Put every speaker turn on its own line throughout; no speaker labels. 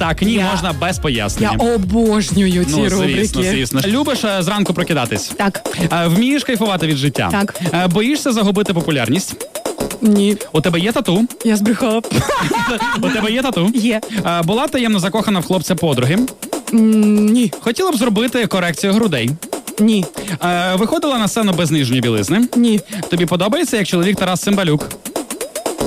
Так, ні,
Я-
можна без пояснення.
Я обожнюю ці
ну,
рубрики.
звісно, звісно. Любиш е, зранку прокидатись?
Так,
Е, Вмієш кайфувати від життя?
Так.
Е, Боїшся загубити популярність?
ні.
У тебе є тату?
Я збрехала.
У тебе є тату?
Є.
Е, Була таємно закохана в хлопця подруги.
М, Ні.
Хотіла б зробити корекцію грудей.
Ні.
Е, Виходила на сцену без нижньої білизни.
Ні.
Тобі подобається як чоловік Тарас Цимбалюк?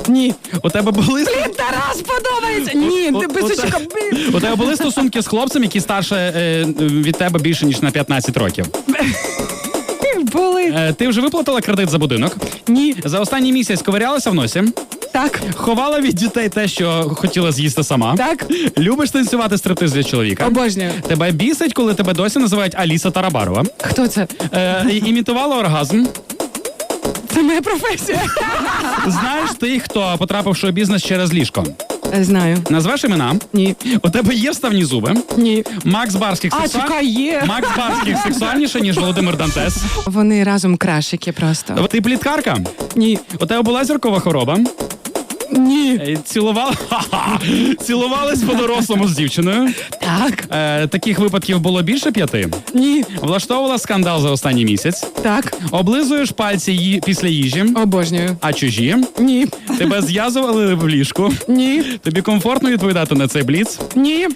Ні.
У тебе були
Тарас подобається! Ні, ти
у-
без
у- у тебе були стосунки з хлопцем, який старше е, від тебе більше ніж на 15 років.
Були.
Е, ти вже виплатила кредит за будинок.
Ні.
За останній місяць ковирялася в носі.
Так.
Ховала від дітей те, що хотіла з'їсти сама.
Так.
Любиш танцювати стриптиз для чоловіка.
Обожнюю.
Тебе бісить, коли тебе досі називають Аліса Тарабарова.
Хто це?
Е, і- імітувала оргазм.
Це моя професія.
Знаєш ти, хто потрапив в шоу-бізнес через ліжко?
Е, Знаю.
Назвеш імена?
Ні.
У тебе є вставні зуби.
Ні.
Макс Барських
А, чекай, є.
Макс Барських сексуальніше, ніж Володимир Дантес.
Вони разом крашики просто.
Ти пліткарка?
Ні.
У тебе була зіркова хвороба?
Ні.
Е, Цілувала... Цілувались по-дорослому з дівчиною.
Так.
Е, таких випадків було більше п'яти.
Ні.
Влаштовувала скандал за останній місяць.
Так.
Облизуєш пальці ї... після їжі,
Обожнюю.
а чужі.
Ні.
Тебе зв'язували в ліжку.
Ні.
Тобі комфортно відповідати на цей бліц.
Ні.